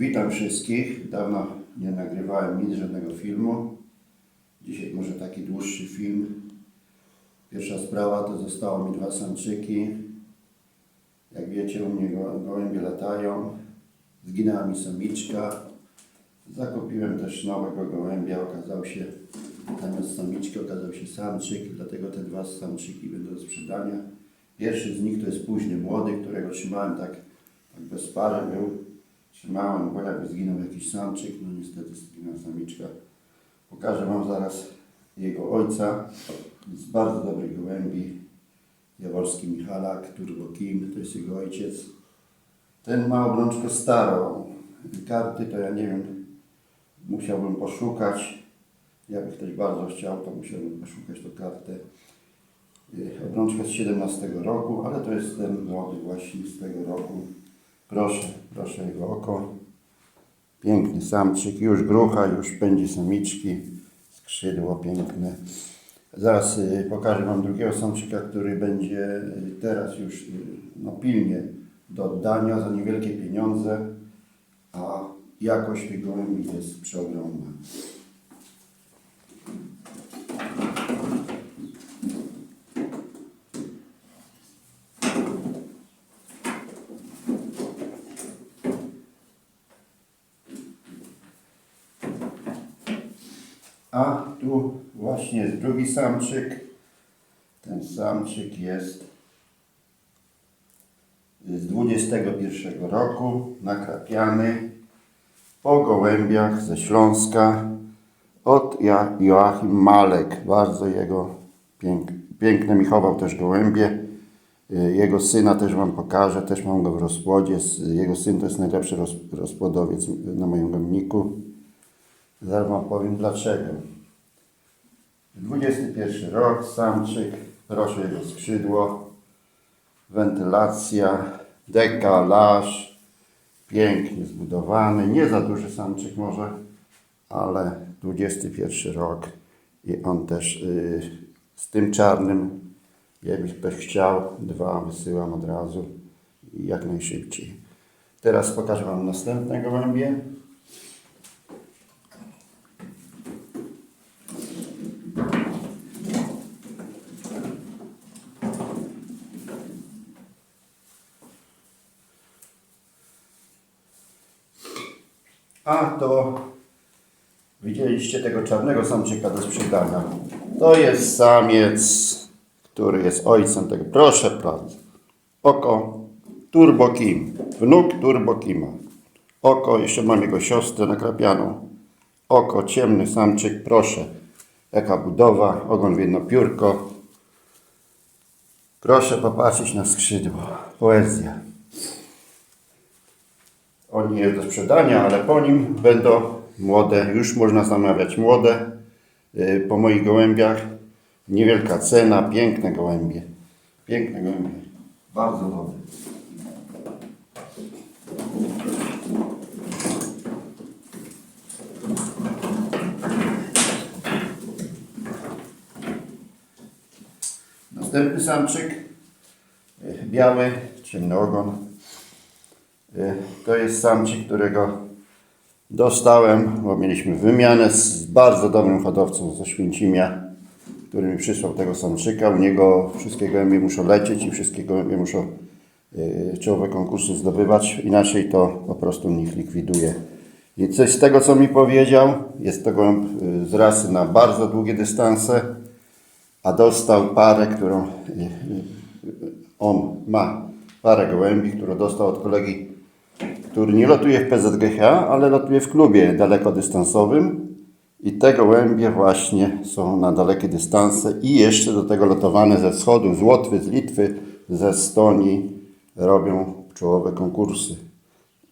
Witam wszystkich. Dawno nie nagrywałem nic, żadnego filmu. Dzisiaj może taki dłuższy film. Pierwsza sprawa to zostało mi dwa samczyki. Jak wiecie, u mnie go- gołębie latają. Zginęła mi samiczka. Zakupiłem też nowego gołębia. Okazał się, zamiast samiczki okazał się samczyk. Dlatego te dwa samczyki będą do sprzedania. Pierwszy z nich to jest późny młody, którego trzymałem tak, tak bez pary był. Trzymałem, bo jakby zginął jakiś samczyk, no niestety zginęła samiczka. Pokażę Wam zaraz jego ojca z bardzo dobrych gołębi. Jaworski Michalak, Turbo Kim, to jest jego ojciec. Ten ma obrączkę starą. Karty to ja nie wiem, musiałbym poszukać. Jakby ktoś bardzo chciał, to musiałbym poszukać tą kartę. Y, Obrączka z 17 roku, ale to jest ten młody właśnie z tego roku. Proszę, proszę jego oko. Piękny samczyk, już grucha, już pędzi samiczki. Skrzydło piękne. Zaraz y, pokażę Wam drugiego samczyka, który będzie y, teraz już y, no, pilnie do oddania za niewielkie pieniądze, a jakość tych jest przeogromna. A tu właśnie jest drugi samczyk. Ten samczyk jest z 21 roku, nakrapiany po gołębiach ze Śląska od Joachim Malek. Bardzo jego pięk, piękne mi chował też gołębie. Y, Jego syna też Wam pokażę, też mam go w rozpłodzie. Jego syn to jest najlepszy roz, rozpłodowiec na moim gomniku. Zaraz Wam powiem dlaczego. 21 rok, samczyk, proszę jego skrzydło, wentylacja, dekalaż, pięknie zbudowany, nie za duży samczyk może, ale 21 rok i on też y, z tym czarnym, jakby ktoś chciał, dwa wysyłam od razu jak najszybciej. Teraz pokażę Wam następne gołębie. A to widzieliście tego czarnego samczyka do sprzedania. To jest samiec, który jest ojcem tego. Proszę bardzo. Oko Turbo Kim. Wnuk Turbo Kima. Oko, jeszcze mam jego siostrę nakrapianą. Oko, ciemny samczyk, proszę. Jaka budowa, ogon w jedno piórko. Proszę popatrzeć na skrzydło. Poezja. On nie jest do sprzedania, ale po nim będą młode, już można zamawiać młode y, po moich gołębiach. Niewielka cena, piękne gołębie. Piękne gołębie. Bardzo dobre. Następny samczyk, y, biały, ciemny ogon. Y, To jest samczyk, którego dostałem, bo mieliśmy wymianę z bardzo dobrym hodowcą ze Święcimia, który mi przysłał tego samczyka. U niego wszystkie gołębie muszą lecieć i wszystkie gołębie muszą y, czołowe konkursy zdobywać, inaczej to po prostu nich likwiduje. I coś z tego, co mi powiedział, jest to gołąb y, z rasy na bardzo długie dystanse, a dostał parę, którą on ma parę gołębi, którą dostał od kolegi, który nie lotuje w PZGH, ale lotuje w klubie dalekodystansowym i te gołębie właśnie są na dalekie dystanse i jeszcze do tego lotowane ze wschodu, z Łotwy, z Litwy, ze Estonii robią czołowe konkursy.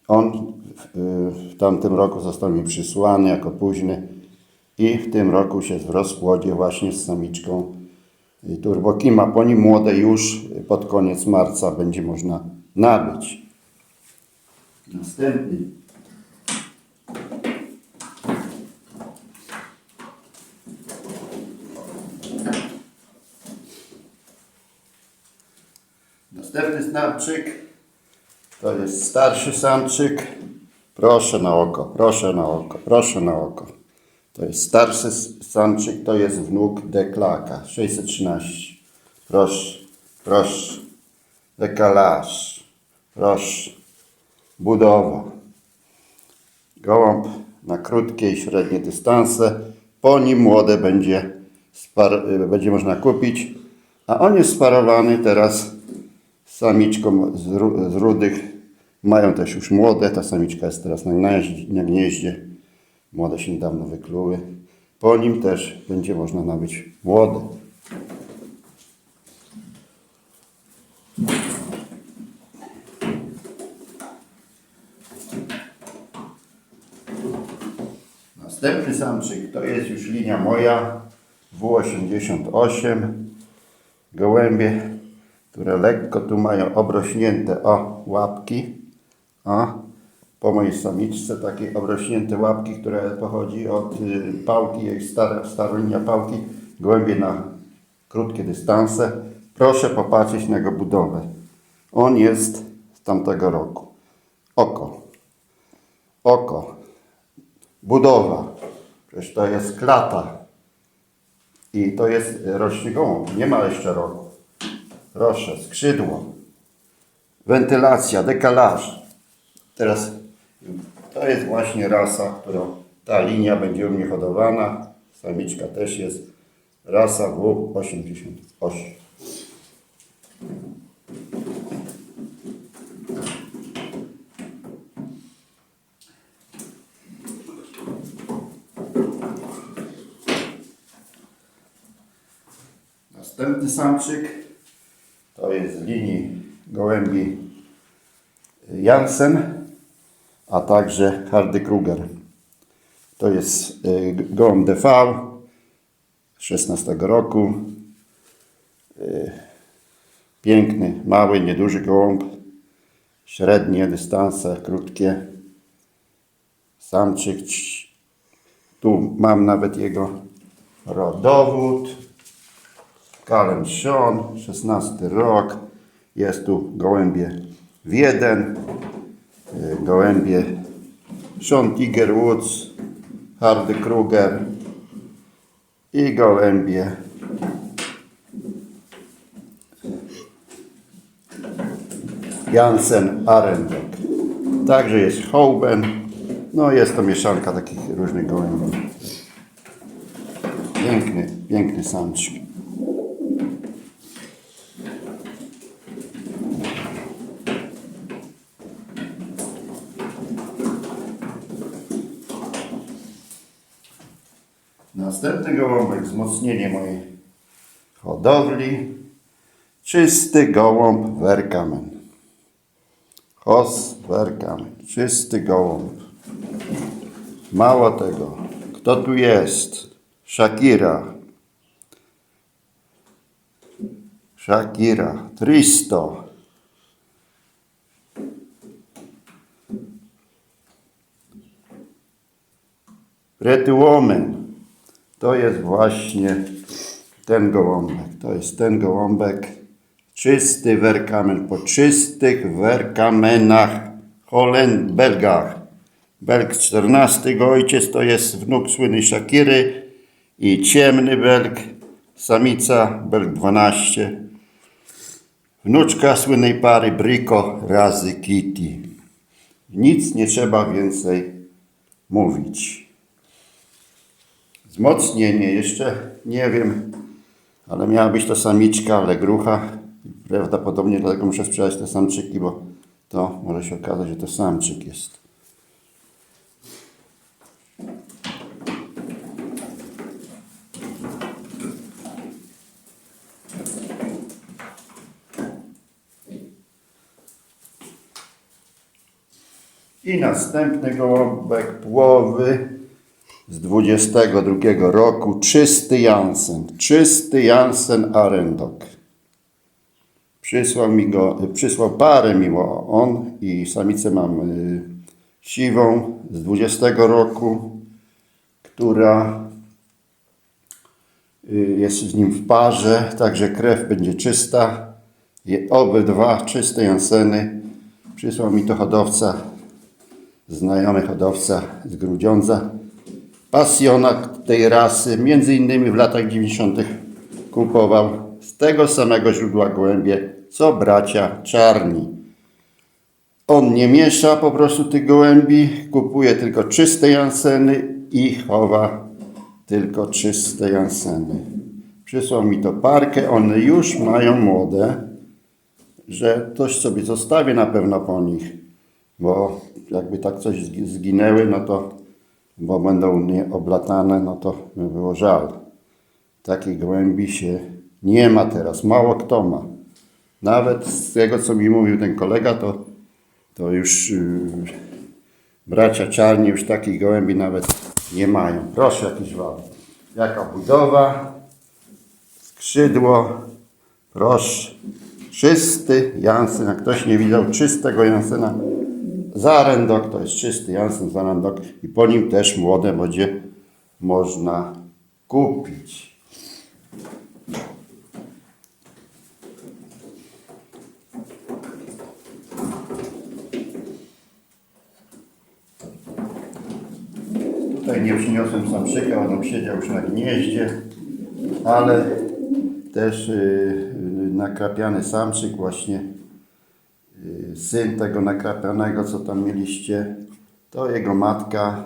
On w, y, w tamtym roku został mi przysłany jako późny i w tym roku się w rozpłodzie właśnie z samiczką y, Turbo Kima. Po nim młode już pod koniec marca będzie można nabyć. Następny. Następny samczyk to jest starszy samczyk. Proszę na oko, proszę na oko, proszę na oko. To jest starszy samczyk, to jest wnuk deklaka, 613. Proszę, proszę. Dekalaż, proszę. Budowa. Gołąb na krótkie i średnie dystanse. Po nim młode będzie, będzie można kupić. A on jest sparowany teraz samiczką z, ru, z rudych. Mają też już młode. Ta samiczka jest teraz na, na gnieździe. Młode się niedawno wykluły. Po nim też będzie można nabyć młode. Następny samczyk to jest już linia moja W88. Gołębie, które lekko tu mają obrośnięte o łapki. O, po mojej samiczce takie obrośnięte łapki, które pochodzi od y, pałki, jej stara, stara linia pałki. Gołębie na krótkie dystanse. Proszę popatrzeć na jego budowę. On jest z tamtego roku. Oko. Oko. Budowa. Przecież to jest klata. I to jest roczny gołąb. Nie ma jeszcze roku. Proszę, skrzydło. Wentylacja, dekalaż. Teraz to jest właśnie rasa, którą ta linia będzie u mnie hodowana. Samiczka też jest. Rasa W88. Następny samczyk to jest z linii gołębi Jansen, a także Hardy Kruger. To jest y, gołąb DV 16 roku. Y, Piękny, mały, nieduży gołąb. Średnie dystanse, krótkie. Samczyk. Tu mam nawet jego rodowód. Kalem Sean, 16 rok. Jest tu gołębie w jeden, y, gołębie Sean Tiger Woods, Hardy Kruger i gołębie Jansen Arendek. Także jest Hołben. No jest to mieszanka takich różnych gołębi. Piękny, piękny samczyk. Następny gołąbek, wzmocnienie mojej hodowli. Czysty gołąb Werkamen. Hos Werkamen. Czysty gołąb. Mało tego. Kto tu jest? Shakira. Shakira. Tristo. Pretty Woman. To jest właśnie ten gołąbek. To jest ten gołąbek. Czysty werkamen. Po czystych werkamenach. Holend, Belgach. Belg 14 ojciec to jest wnuk słynnej Shakiry i ciemny Belg, samica Belg 12. Wnuczka słynnej pary Brico razy Kitty. Nic nie trzeba więcej mówić. Wzmocnienie jeszcze nie wiem, ale miała być to samiczka, ale grucha. Prawdopodobnie dlatego muszę sprzedać te samczyki, bo to może się okazać, że to samczyk jest. I następny gołąbek płowy z 22 roku. Czysty Jansen. Czysty Jansen Arendok. Przysłał mi go, przysłał parę miło on i samicę mam y, siwą z 20 roku, która y, jest z nim w parze, także krew będzie czysta. Je- Obydwa czyste Janseny. Przysłał mi to hodowca znajomy hodowca z Grudziądza, pasjonat tej rasy, między innymi w latach 90. kupował z tego samego źródła gołębie, co bracia czarni. On nie miesza po prostu tych gołębi, kupuje tylko czyste janseny i chowa tylko czyste janseny. Przysłał mi to parkę, one już mają młode, że coś sobie zostawię na pewno po nich, bo jakby tak coś zgi- zginęły, no to, bo będą nieoblatane, no to by było żal. Takich gołębi się nie ma teraz, mało kto ma. Nawet z tego, co mi mówił ten kolega, to, to już yy, bracia czarni już takich gołębi nawet nie mają. Proszę jakiś wał. Jaka budowa, skrzydło, proszę. Czysty Jansen, jak ktoś nie widział czystego Jansena, Zarendok to jest czysty Jansen Zarendok i po nim też młode będzie można kupić. Tutaj nie przyniosłem samczyka, on siedział już na gnieździe, ale też yy, nakrapiany samczyk właśnie, syn tego nakrapianego, co tam mieliście, to jego matka,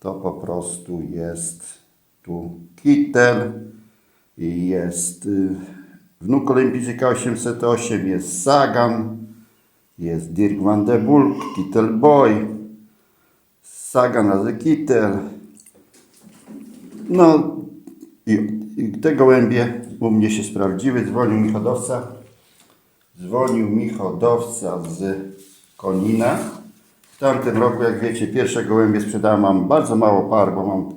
to po prostu jest tu kitel i jest yy, wnuk olimpijczyka 808, jest Sagan, jest Dirk van de Bulk, Kittel Boy, Sagan razy Kittel, no i, i te gołębie u mnie się sprawdziły. Dzwonił mi hodowca. Dzwonił mi hodowca z Konina. W tamtym roku, jak wiecie, pierwsze gołębie sprzedałem. Mam bardzo mało par, bo mam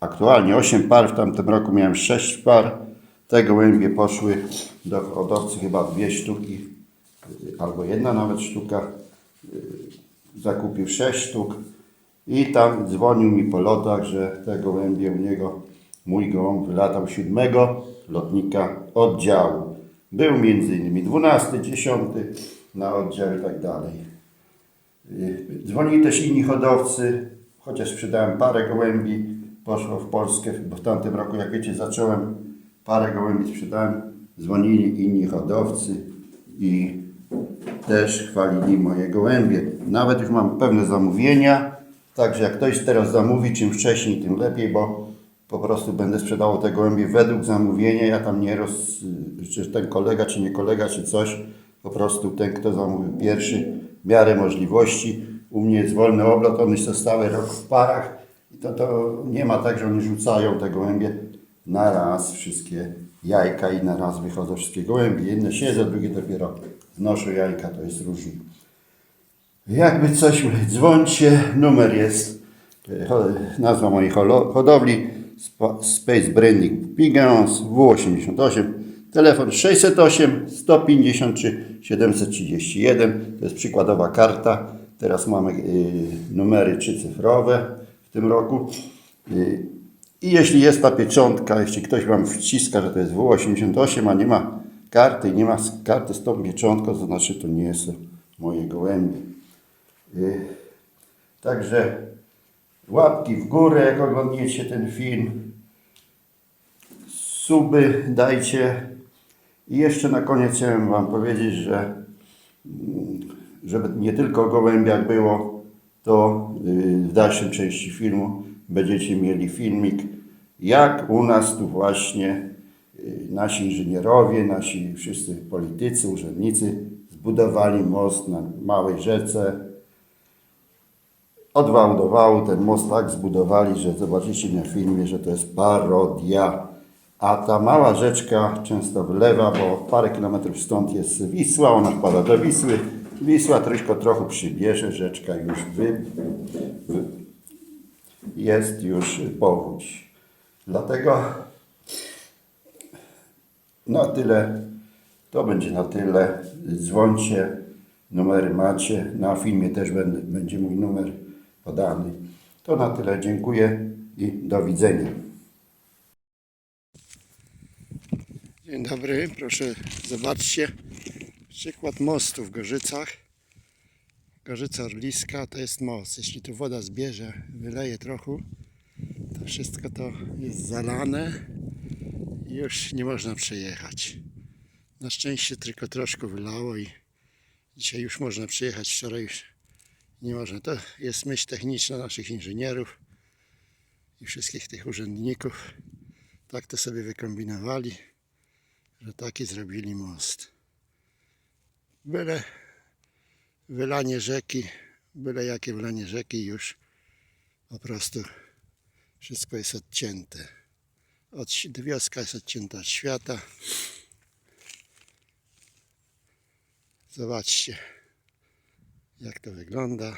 aktualnie 8 par. W tamtym roku miałem 6 par. Te gołębie poszły do hodowcy chyba dwie sztuki, y, albo jedna nawet sztuka. Y, Zakupił 6 sztuk. I tam dzwonił mi po lotach, że te gołębie u niego, mój gołąb wylatał siódmego lotnika oddziału. Był innymi 12, 10 na oddział i tak dalej. Y, Dzwonili też inni hodowcy, chociaż sprzedałem parę gołębi, poszło w Polskę, bo w tamtym roku, jak wiecie, zacząłem, parę gołębi sprzedałem, dzwonili inni hodowcy i też chwalili moje gołębie. Nawet już mam pewne zamówienia, także jak ktoś teraz zamówi, czym wcześniej, tym lepiej, bo po prostu będę sprzedawał te gołębie według zamówienia. Ja tam nie roz... czy ten kolega, czy nie kolega, czy coś. Po prostu ten, kto zamówił pierwszy, w miarę możliwości. U mnie jest wolny oblot, one są stałe rok w parach. I to, to nie ma tak, że oni rzucają te gołębie na raz wszystkie jajka i na raz wychodzą wszystkie gołębie. Jedne siedzą, drugie dopiero znoszą jajka, to jest różnie. Jakby coś, dzwońcie, numer jest, e, nazwa mojej hodowli, Space Branding Pigeons W88, telefon 608 153 731, to jest przykładowa karta, teraz mamy y, numery trzycyfrowe w tym roku. Y, I jeśli jest ta pieczątka, jeśli ktoś Wam wciska, że to jest W88, a nie ma karty, nie ma karty z tą pieczątką, to znaczy to nie są moje gołębie. Y, Także łapki w górę, jak oglądniecie ten film. Suby dajcie. I jeszcze na koniec chciałem Wam powiedzieć, że mm, żeby nie tylko o gołębiach było, to y, w dalszym części filmu będziecie mieli filmik, jak u nas tu właśnie y, nasi inżynierowie, nasi wszyscy politycy, urzędnicy zbudowali most na małej rzece, od wału do wału ten most tak zbudowali, że zobaczycie na filmie, że to jest parodia. A ta mała rzeczka często wlewa, bo parę kilometrów stąd jest Wisła, ona wpada do Wisły. Wisła tylko trochę przybierze, rzeczka już wy, wy, jest już powódź. Dlatego na tyle, to będzie na tyle. Dzwońcie, numery macie. Na filmie też będę, będzie mój numer podany. To na tyle. Dziękuję i do widzenia. Dzień dobry, proszę zobaczcie przykład mostu w Gorzycach. Gorzyca Orliska to jest most. Jeśli tu woda zbierze, wyleje trochę, to wszystko to jest zalane i już nie można przejechać. Na szczęście tylko troszkę wylało i dzisiaj już można przejechać, wczoraj już nie można. To jest myśl techniczna naszych inżynierów i wszystkich tych urzędników. Tak to sobie wykombinowali, że taki zrobili most. Byle wylanie rzeki, byle jakie wylanie rzeki już po prostu wszystko jest odcięte. Od, wioska jest odcięta od świata. Zobaczcie, jak to wygląda.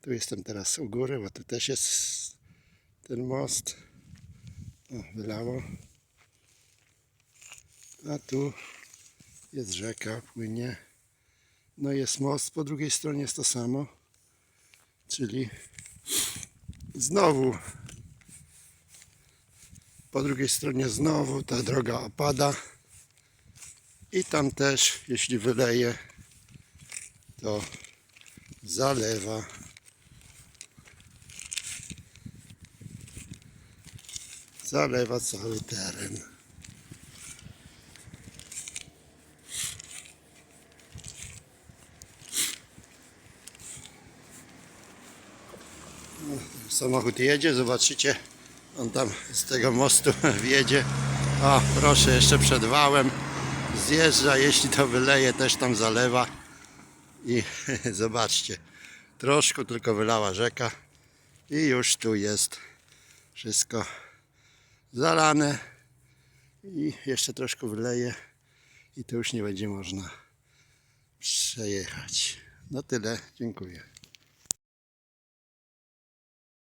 Tu jestem teraz u góry, bo tu też jest ten most. O, wylało. A tu jest rzeka, płynie. No jest most, po drugiej stronie jest to samo. Czyli znowu po drugiej stronie znowu ta droga opada. I tam też, jeśli wyleje, to zalewa. Zalewa cały teren. Samochód jedzie, zobaczycie. On tam z tego mostu wjedzie. O, proszę, jeszcze przed wałem zjeżdża, jeśli to wyleje, też tam zalewa. I zobaczcie, troszkę tylko wylała rzeka i już tu jest wszystko zalane i jeszcze troszkę wyleje i to już nie będzie można przejechać. No tyle, dziękuję.